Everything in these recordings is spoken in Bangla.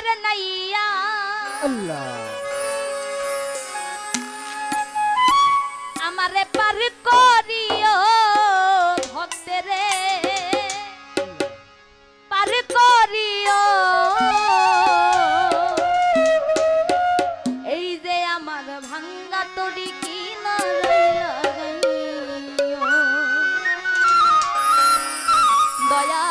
প্রেমের নাইয়া আল্লাহ আমারে পার করিও ভক্তরে পার করিও এই যে আমার ভাঙ্গা তড়ি কি না Dayal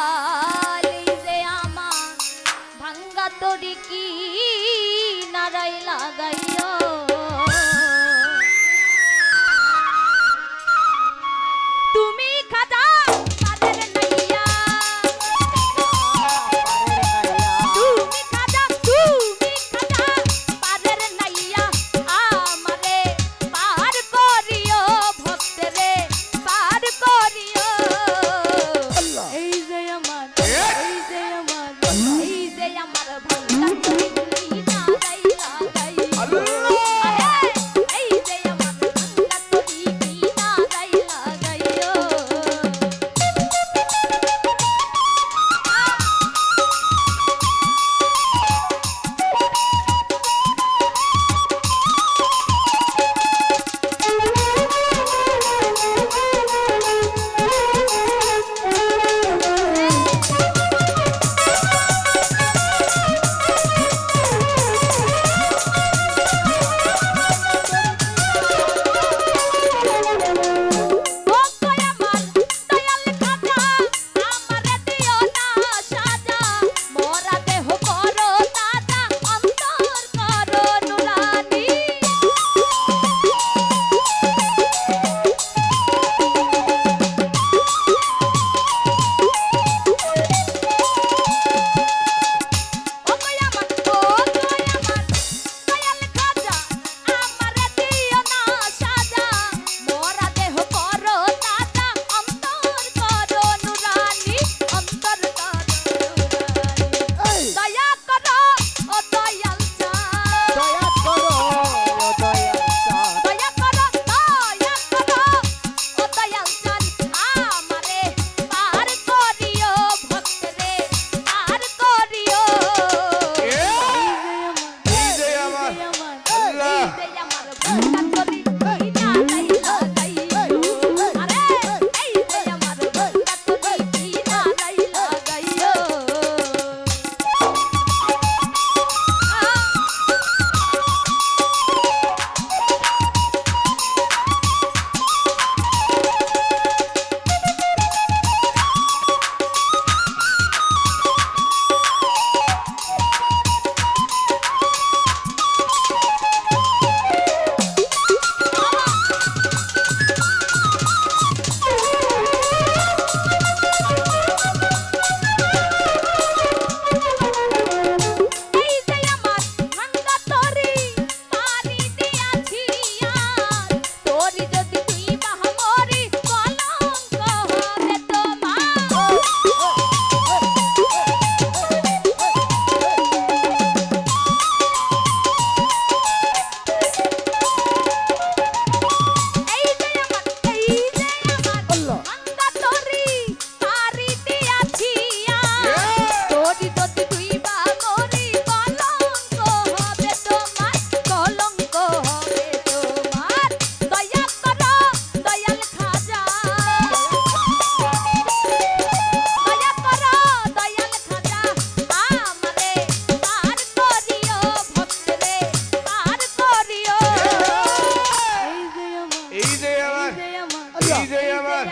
Hideye var.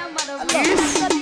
Hideye var.